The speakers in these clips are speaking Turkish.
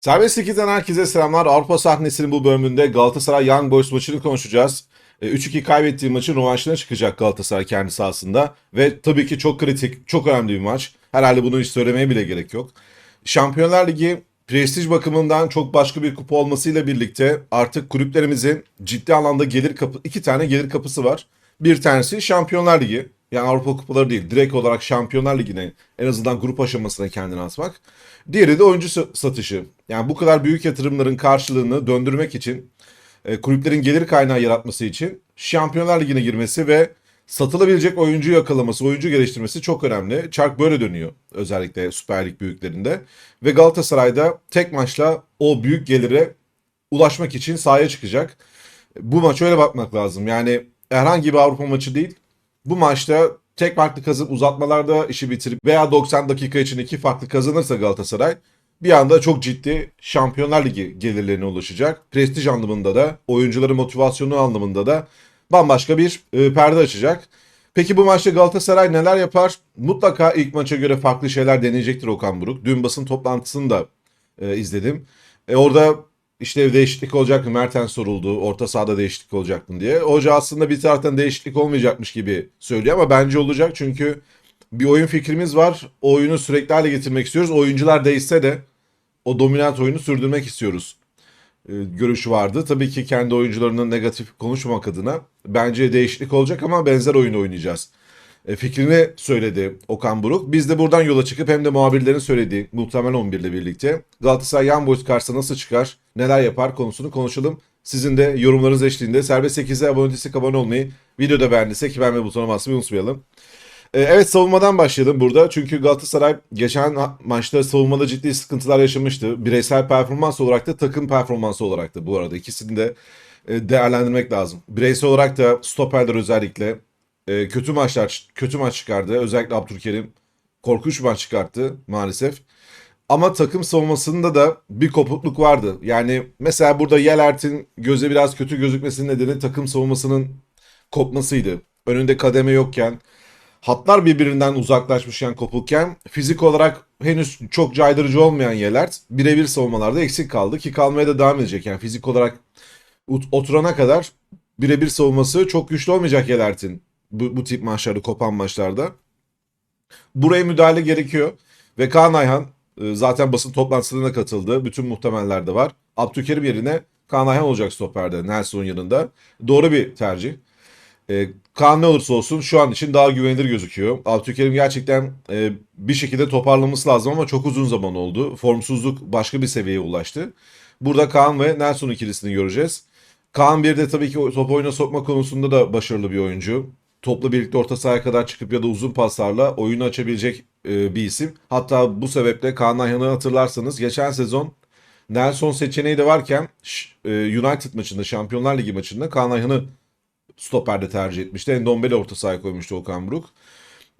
Serbest 2'den herkese selamlar. Avrupa sahnesinin bu bölümünde Galatasaray Young Boys maçını konuşacağız. E, 3-2 kaybettiği maçın rövanşına çıkacak Galatasaray kendi sahasında. Ve tabii ki çok kritik, çok önemli bir maç. Herhalde bunu hiç söylemeye bile gerek yok. Şampiyonlar Ligi prestij bakımından çok başka bir kupa olmasıyla birlikte artık kulüplerimizin ciddi anlamda gelir kapı, iki tane gelir kapısı var. Bir tanesi Şampiyonlar Ligi. Yani Avrupa kupaları değil. Direkt olarak Şampiyonlar Ligi'ne en azından grup aşamasına kendini atmak. Diğeri de oyuncu sa- satışı. Yani bu kadar büyük yatırımların karşılığını döndürmek için e, kulüplerin gelir kaynağı yaratması için Şampiyonlar Ligi'ne girmesi ve satılabilecek oyuncu yakalaması, oyuncu geliştirmesi çok önemli. Çark böyle dönüyor özellikle Süper Lig büyüklerinde. Ve Galatasaray'da tek maçla o büyük gelire ulaşmak için sahaya çıkacak. Bu maça öyle bakmak lazım. Yani herhangi bir Avrupa maçı değil. Bu maçta tek farklı kazıp uzatmalarda işi bitirip veya 90 dakika için iki farklı kazanırsa Galatasaray bir anda çok ciddi Şampiyonlar Ligi gelirlerine ulaşacak. Prestij anlamında da, oyuncuların motivasyonu anlamında da bambaşka bir e, perde açacak. Peki bu maçta Galatasaray neler yapar? Mutlaka ilk maça göre farklı şeyler deneyecektir Okan Buruk. Dün basın toplantısını da e, izledim. E, orada işte değişiklik olacak mı? Mertens soruldu. Orta sahada değişiklik olacak mı diye. Hoca aslında bir taraftan değişiklik olmayacakmış gibi söylüyor ama bence olacak çünkü bir oyun fikrimiz var. O oyunu sürekli hale getirmek istiyoruz. Oyuncular değişse de o dominant oyunu sürdürmek istiyoruz e, görüşü vardı. Tabii ki kendi oyuncularının negatif konuşmamak adına bence değişiklik olacak ama benzer oyunu oynayacağız. E, fikrini söyledi Okan Buruk. Biz de buradan yola çıkıp hem de muhabirlerin söylediği muhtemel 11 ile birlikte Galatasaray Young Boys karşısına nasıl çıkar, neler yapar konusunu konuşalım. Sizin de yorumlarınız eşliğinde Serbest 8'e abone değilsek abone olmayı, videoda beğendiysek beğenme butonuna basmayı unutmayalım. E, Evet savunmadan başlayalım burada. Çünkü Galatasaray geçen maçta savunmada ciddi sıkıntılar yaşamıştı. Bireysel performans olarak da takım performansı olarak da bu arada. ikisini de e, değerlendirmek lazım. Bireysel olarak da stoperler özellikle e, kötü maçlar kötü maç çıkardı. Özellikle Abdülkerim korkunç maç çıkarttı maalesef. Ama takım savunmasında da bir kopukluk vardı. Yani mesela burada Yelert'in göze biraz kötü gözükmesinin nedeni takım savunmasının kopmasıydı. Önünde kademe yokken hatlar birbirinden uzaklaşmışken kopukken fizik olarak henüz çok caydırıcı olmayan Yelert birebir savunmalarda eksik kaldı ki kalmaya da devam edecek. Yani fizik olarak oturana kadar birebir savunması çok güçlü olmayacak Yelert'in bu, bu tip maçlarda, kopan maçlarda. Buraya müdahale gerekiyor ve Kaan Ayhan e, zaten basın toplantısına katıldı. Bütün muhtemeller de var. Abdülkerim yerine Kaan Ayhan olacak stoperde Nelson'un yanında. Doğru bir tercih. E, Kaan ne olursa olsun şu an için daha güvenilir gözüküyor. Abdülkerim gerçekten e, bir şekilde toparlaması lazım ama çok uzun zaman oldu. Formsuzluk başka bir seviyeye ulaştı. Burada Kaan ve Nelson ikilisini göreceğiz. Kaan bir de tabii ki top oyuna sokma konusunda da başarılı bir oyuncu. Topla birlikte orta sahaya kadar çıkıp ya da uzun paslarla oyunu açabilecek e, bir isim. Hatta bu sebeple Kaan Ayhan'ı hatırlarsanız geçen sezon Nelson seçeneği de varken e, United maçında, Şampiyonlar Ligi maçında Kaan Ayhan'ı stoperde tercih etmişti. Endombele orta sahaya koymuştu Okan Buruk.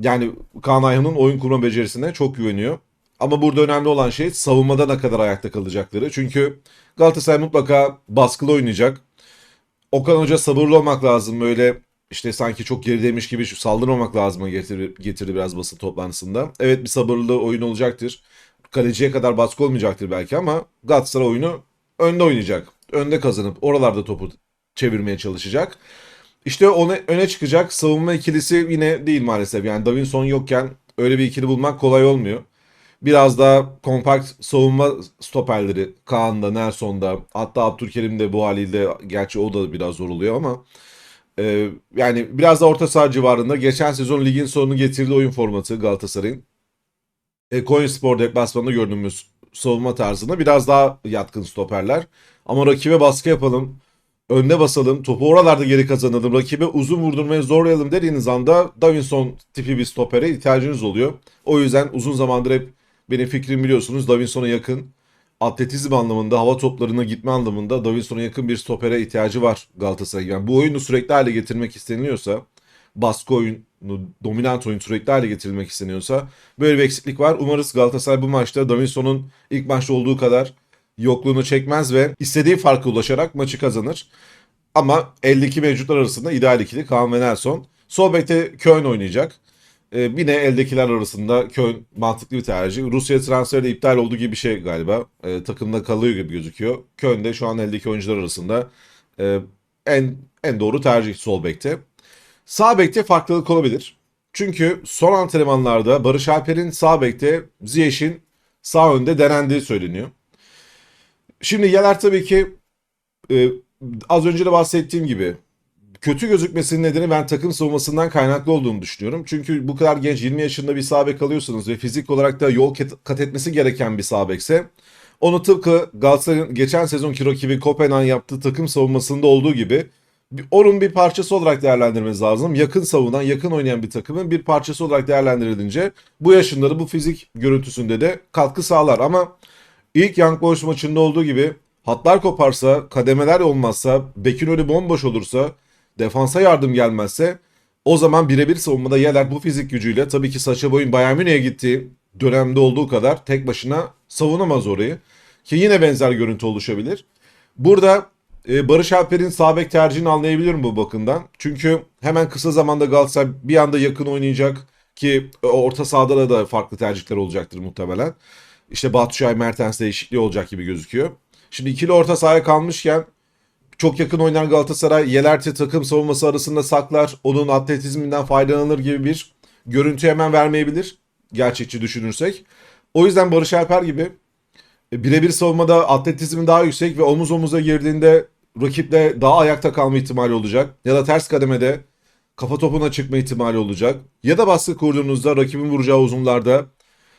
Yani Kaan Ayhan'ın oyun kurma becerisine çok güveniyor. Ama burada önemli olan şey savunmada ne kadar ayakta kalacakları. Çünkü Galatasaray mutlaka baskılı oynayacak. Okan Hoca sabırlı olmak lazım. Böyle işte sanki çok gerideymiş gibi şu saldırmamak lazım getirdi, getirdi biraz basın toplantısında. Evet bir sabırlı oyun olacaktır. Kaleciye kadar baskı olmayacaktır belki ama Galatasaray oyunu önde oynayacak. Önde kazanıp oralarda topu çevirmeye çalışacak. İşte ona, öne çıkacak savunma ikilisi yine değil maalesef. Yani Davinson yokken öyle bir ikili bulmak kolay olmuyor. Biraz daha kompakt savunma stoperleri Kaan'da, Nelson'da hatta Abdülkerim de bu haliyle gerçi o da biraz zor oluyor ama e, yani biraz da orta saha civarında geçen sezon ligin sonunu getirdiği oyun formatı Galatasaray'ın. E, Konyaspor deplasmanında gördüğümüz savunma tarzına biraz daha yatkın stoperler. Ama rakibe baskı yapalım, önde basalım, topu oralarda geri kazanalım, rakibe uzun vurdurmaya zorlayalım dediğiniz anda Davinson tipi bir stopere ihtiyacınız oluyor. O yüzden uzun zamandır hep benim fikrim biliyorsunuz Davinson'a yakın atletizm anlamında, hava toplarına gitme anlamında Davinson'a yakın bir stopere ihtiyacı var Galatasaray. Yani bu oyunu sürekli hale getirmek isteniliyorsa, baskı oyunu, dominant oyun sürekli hale getirilmek isteniyorsa böyle bir eksiklik var. Umarız Galatasaray bu maçta Davinson'un ilk maçta olduğu kadar yokluğunu çekmez ve istediği farka ulaşarak maçı kazanır. Ama 52 mevcutlar arasında ideal ikili Kaan ve Nelson. Sol bekte Köln oynayacak. E, yine eldekiler arasında Köln mantıklı bir tercih. Rusya transferi de iptal olduğu gibi bir şey galiba. E, takımda kalıyor gibi gözüküyor. Köln de şu an eldeki oyuncular arasında e, en en doğru tercih sol bekte. Sağ bekte farklılık olabilir. Çünkü son antrenmanlarda Barış Alper'in sağ bekte Ziyech'in sağ önde denendiği söyleniyor. Şimdi Yeler tabii ki e, az önce de bahsettiğim gibi kötü gözükmesinin nedeni ben takım savunmasından kaynaklı olduğunu düşünüyorum. Çünkü bu kadar genç 20 yaşında bir sağ bek alıyorsunuz ve fizik olarak da yol kat etmesi gereken bir sağ onu tıpkı Galatasaray'ın geçen sezonki rakibi Kopenhag yaptığı takım savunmasında olduğu gibi onun bir parçası olarak değerlendirmemiz lazım. Yakın savunan, yakın oynayan bir takımın bir parçası olarak değerlendirilince bu yaşında da bu fizik görüntüsünde de katkı sağlar. Ama ilk Young Boys maçında olduğu gibi hatlar koparsa, kademeler olmazsa, bekin önü bomboş olursa, defansa yardım gelmezse o zaman birebir savunmada Yeler bu fizik gücüyle tabii ki Sacha Boy'un Bayern Münih'e gittiği dönemde olduğu kadar tek başına savunamaz orayı. Ki yine benzer görüntü oluşabilir. Burada e, Barış Alper'in sağ bek tercihini anlayabilirim bu bakımdan. Çünkü hemen kısa zamanda Galatasaray bir anda yakın oynayacak ki e, orta sahada da, farklı tercihler olacaktır muhtemelen. İşte Batshuayi Mertens değişikliği olacak gibi gözüküyor. Şimdi ikili orta sahaya kalmışken çok yakın oynayan Galatasaray Yelerti takım savunması arasında saklar. Onun atletizminden faydalanır gibi bir görüntü hemen vermeyebilir. Gerçekçi düşünürsek. O yüzden Barış Alper gibi e, birebir savunmada atletizmi daha yüksek ve omuz omuza girdiğinde rakiple daha ayakta kalma ihtimali olacak. Ya da ters kademede kafa topuna çıkma ihtimali olacak. Ya da baskı kurduğunuzda rakibin vuracağı uzunlarda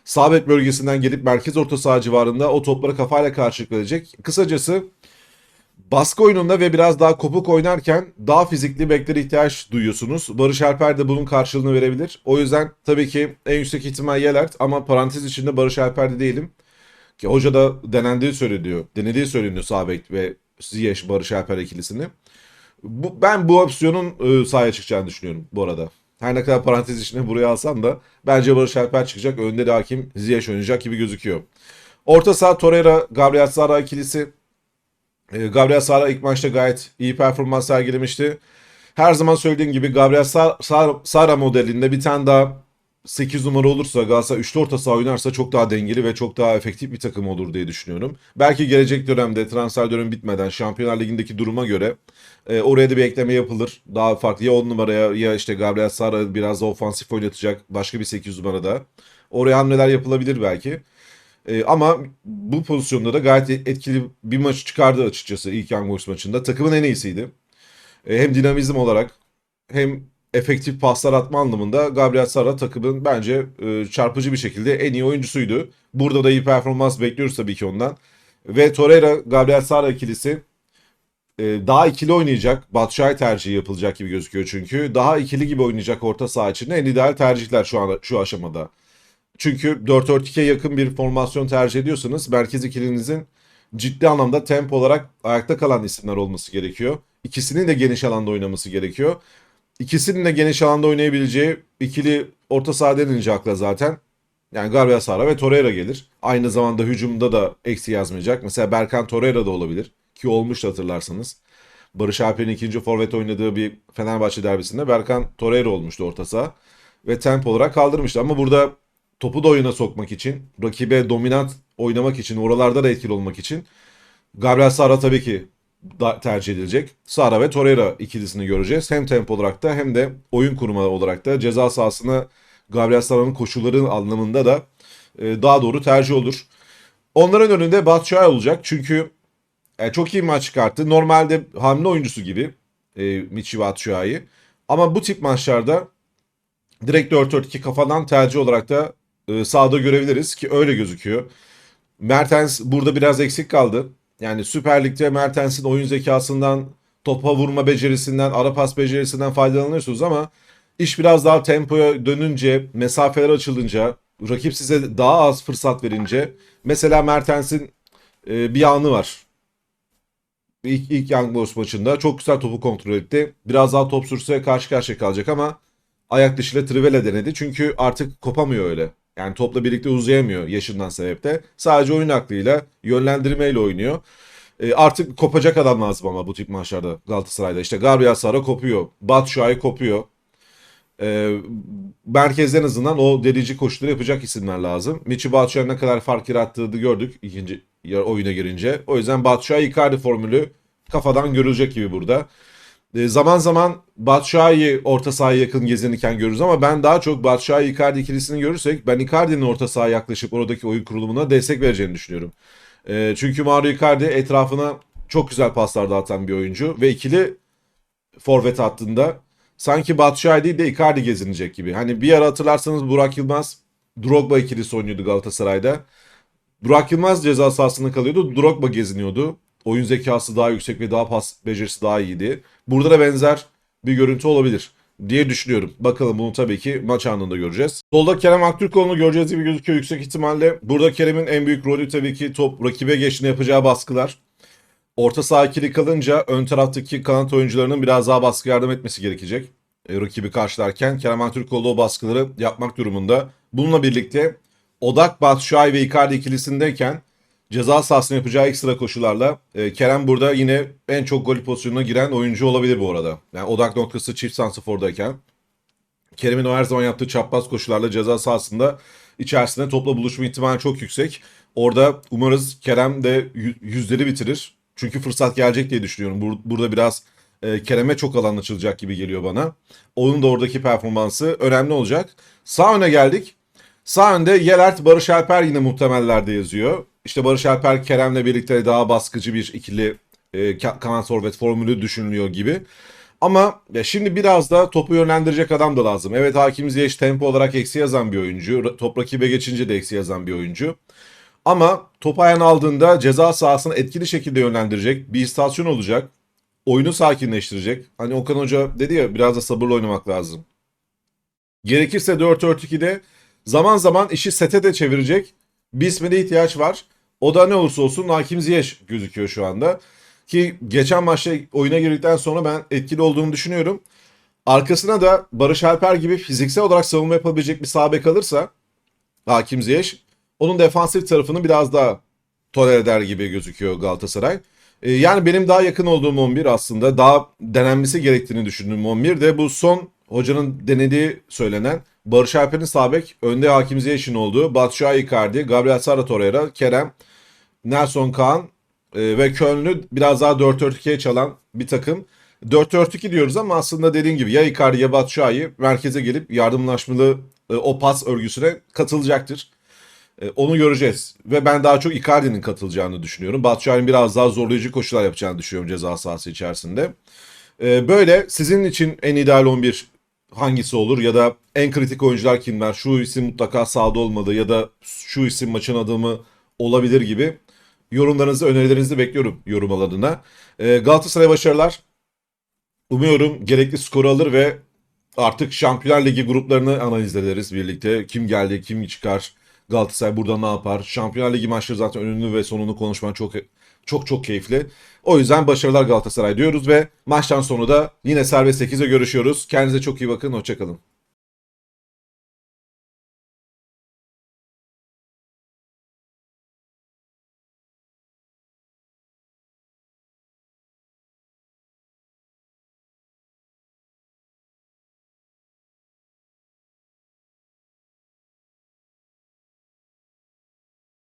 sağ bölgesinden gelip merkez orta saha civarında o topları kafayla karşılık verecek. Kısacası baskı oyununda ve biraz daha kopuk oynarken daha fizikli beklere ihtiyaç duyuyorsunuz. Barış Alper de bunun karşılığını verebilir. O yüzden tabii ki en yüksek ihtimal Yelert ama parantez içinde Barış Alper'de değilim. Ki hoca da denendiği söyleniyor. Denediği söyleniyor sağ bek ve Ziyech Barış Alper ikilisini. Bu, ben bu opsiyonun e, sahaya çıkacağını düşünüyorum bu arada. Her ne kadar parantez içine buraya alsam da bence Barış Alper çıkacak. Önde de hakim Ziyech oynayacak gibi gözüküyor. Orta saha Torreira, Gabriel Sara ikilisi. E, Gabriel Sara ilk maçta gayet iyi performans sergilemişti. Her zaman söylediğim gibi Gabriel Sa- Sa- Sara modelinde bir tane daha 8 numara olursa Galatasaray üçlü orta saha oynarsa çok daha dengeli ve çok daha efektif bir takım olur diye düşünüyorum. Belki gelecek dönemde transfer dönemi bitmeden Şampiyonlar Ligi'ndeki duruma göre e, oraya da bir ekleme yapılır. Daha farklı ya 10 numaraya ya işte Gabriel Sara biraz da ofansif oynatacak başka bir 8 numarada. Oraya hamleler yapılabilir belki. E, ama bu pozisyonda da gayet etkili bir maç çıkardı açıkçası ilk Young maçında. Takımın en iyisiydi. E, hem dinamizm olarak hem efektif paslar atma anlamında Gabriel Sara takımın bence e, çarpıcı bir şekilde en iyi oyuncusuydu. Burada da iyi performans bekliyoruz tabii ki ondan. Ve Torreira Gabriel Sara ikilisi e, daha ikili oynayacak. Batshuayi tercihi yapılacak gibi gözüküyor çünkü. Daha ikili gibi oynayacak orta saha için en ideal tercihler şu an şu aşamada. Çünkü 4-4-2'ye yakın bir formasyon tercih ediyorsanız merkez ikilinizin ciddi anlamda tempo olarak ayakta kalan isimler olması gerekiyor. İkisinin de geniş alanda oynaması gerekiyor. İkisinin de geniş alanda oynayabileceği ikili orta saha denince akla zaten. Yani Gabriel Sara ve Torreira gelir. Aynı zamanda hücumda da eksi yazmayacak. Mesela Berkan Torreira da olabilir. Ki olmuştu hatırlarsanız. Barış Alper'in ikinci forvet oynadığı bir Fenerbahçe derbisinde Berkan Torreira olmuştu orta saha. Ve tempo olarak kaldırmıştı. Ama burada topu da oyuna sokmak için, rakibe dominant oynamak için, oralarda da etkili olmak için Gabriel Sara tabii ki da tercih edilecek. Sara ve Torreira ikilisini göreceğiz. Hem tempo olarak da hem de oyun kurma olarak da ceza sahasına Gabriel Sara'nın koşulları anlamında da e, daha doğru tercih olur. Onların önünde Batshuayi olacak. Çünkü e, çok iyi maç çıkarttı. Normalde hamle oyuncusu gibi e, Michi Batshuayi. Ama bu tip maçlarda direkt 4-4-2 kafadan tercih olarak da e, sahada görebiliriz ki öyle gözüküyor. Mertens burada biraz eksik kaldı. Yani Süper Lig'de Mertens'in oyun zekasından, topa vurma becerisinden, ara pas becerisinden faydalanıyorsunuz ama iş biraz daha tempoya dönünce, mesafeler açılınca, rakip size daha az fırsat verince mesela Mertens'in e, bir anı var. İlk, ilk Young Boys maçında çok güzel topu kontrol etti. Biraz daha top sürse karşı karşıya kalacak ama ayak dışıyla Trivela denedi. Çünkü artık kopamıyor öyle. Yani topla birlikte uzayamıyor yaşından sebepte. Sadece oyun aklıyla, yönlendirmeyle oynuyor. E, artık kopacak adam lazım ama bu tip maçlarda Galatasaray'da. İşte Gabriel Sara kopuyor. Batshuayi kopuyor. e, merkezden en azından o delici koşuları yapacak isimler lazım. Michi Batshuayi ne kadar fark yarattığını gördük ikinci oyuna girince. O yüzden Batshuayi Icardi formülü kafadan görülecek gibi burada. E, zaman zaman Batshuayi orta sahaya yakın gezinirken görürüz ama ben daha çok Batshuayi Icardi ikilisini görürsek ben Icardi'nin orta sahaya yaklaşıp oradaki oyun kurulumuna destek vereceğini düşünüyorum. E, çünkü Mario Icardi etrafına çok güzel paslar dağıtan bir oyuncu ve ikili forvet hattında sanki Batshuayi değil de Icardi gezinecek gibi. Hani bir ara hatırlarsanız Burak Yılmaz Drogba ikilisi oynuyordu Galatasaray'da. Burak Yılmaz ceza sahasında kalıyordu. Drogba geziniyordu. Oyun zekası daha yüksek ve daha pas becerisi daha iyiydi. Burada da benzer bir görüntü olabilir diye düşünüyorum. Bakalım bunu tabii ki maç anında göreceğiz. Solda Kerem Aktürkoğlu'nu göreceğiz gibi gözüküyor yüksek ihtimalle. Burada Kerem'in en büyük rolü tabii ki top rakibe geçtiğinde yapacağı baskılar. Orta saha ikili kalınca ön taraftaki kanat oyuncularının biraz daha baskı yardım etmesi gerekecek. E, rakibi karşılarken Kerem Aktürkoğlu o baskıları yapmak durumunda. Bununla birlikte Odak Batshuayi ve Icardi ikilisindeyken ceza sahasına yapacağı ekstra koşularla e, Kerem burada yine en çok gol pozisyonuna giren oyuncu olabilir bu arada. Yani odak noktası çift santrafordayken. Kerem'in o her zaman yaptığı çapraz koşularla ceza sahasında içerisinde topla buluşma ihtimali çok yüksek. Orada umarız Kerem de yü- yüzleri bitirir. Çünkü fırsat gelecek diye düşünüyorum. Bur- burada biraz e, Kerem'e çok alan açılacak gibi geliyor bana. Onun da oradaki performansı önemli olacak. Sağ öne geldik. Sağ önde Yelert, Barış Alper yine muhtemellerde yazıyor. İşte Barış Alper Kerem'le birlikte daha baskıcı bir ikili e, ka- kanat forvet formülü düşünülüyor gibi. Ama ya şimdi biraz da topu yönlendirecek adam da lazım. Evet Hakim Ziyech tempo olarak eksi yazan bir oyuncu. Top rakibe geçince de eksi yazan bir oyuncu. Ama topu ayağına aldığında ceza sahasını etkili şekilde yönlendirecek bir istasyon olacak. Oyunu sakinleştirecek. Hani Okan Hoca dedi ya biraz da sabırla oynamak lazım. Gerekirse 4-4-2'de zaman zaman işi sete de çevirecek bir isme de ihtiyaç var. O da ne olursa olsun Hakim Ziyech gözüküyor şu anda. Ki geçen maçta oyuna girdikten sonra ben etkili olduğunu düşünüyorum. Arkasına da Barış Alper gibi fiziksel olarak savunma yapabilecek bir sağ bek alırsa Hakim Ziyech onun defansif tarafını biraz daha tolere eder gibi gözüküyor Galatasaray. Ee, yani benim daha yakın olduğum 11 aslında daha denenmesi gerektiğini düşündüğüm 11 de bu son hocanın denediği söylenen Barış Alper'in sağ bek önde Hakim Ziyech'in olduğu Batshuayi Icardi, Gabriel Sara Torreira, Kerem, Nelson Kaan e, ve Köln'ü biraz daha 4-4-2'ye çalan bir takım. 4-4-2 diyoruz ama aslında dediğim gibi ya Icardi ya Batshuayi merkeze gelip yardımlaşmalı e, o pas örgüsüne katılacaktır. E, onu göreceğiz. Ve ben daha çok Icardi'nin katılacağını düşünüyorum. Batshuayi'nin biraz daha zorlayıcı koşular yapacağını düşünüyorum ceza sahası içerisinde. E, böyle sizin için en ideal 11 hangisi olur ya da en kritik oyuncular kimler? Şu isim mutlaka sahada olmalı ya da şu isim maçın adamı olabilir gibi yorumlarınızı, önerilerinizi bekliyorum yorum alanına. E, Galatasaray başarılar. Umuyorum gerekli skoru alır ve artık Şampiyonlar Ligi gruplarını analiz ederiz birlikte. Kim geldi, kim çıkar, Galatasaray burada ne yapar? Şampiyonlar Ligi maçları zaten önünü ve sonunu konuşman çok çok çok keyifli. O yüzden başarılar Galatasaray diyoruz ve maçtan sonra da yine serbest 8'e görüşüyoruz. Kendinize çok iyi bakın, hoşçakalın.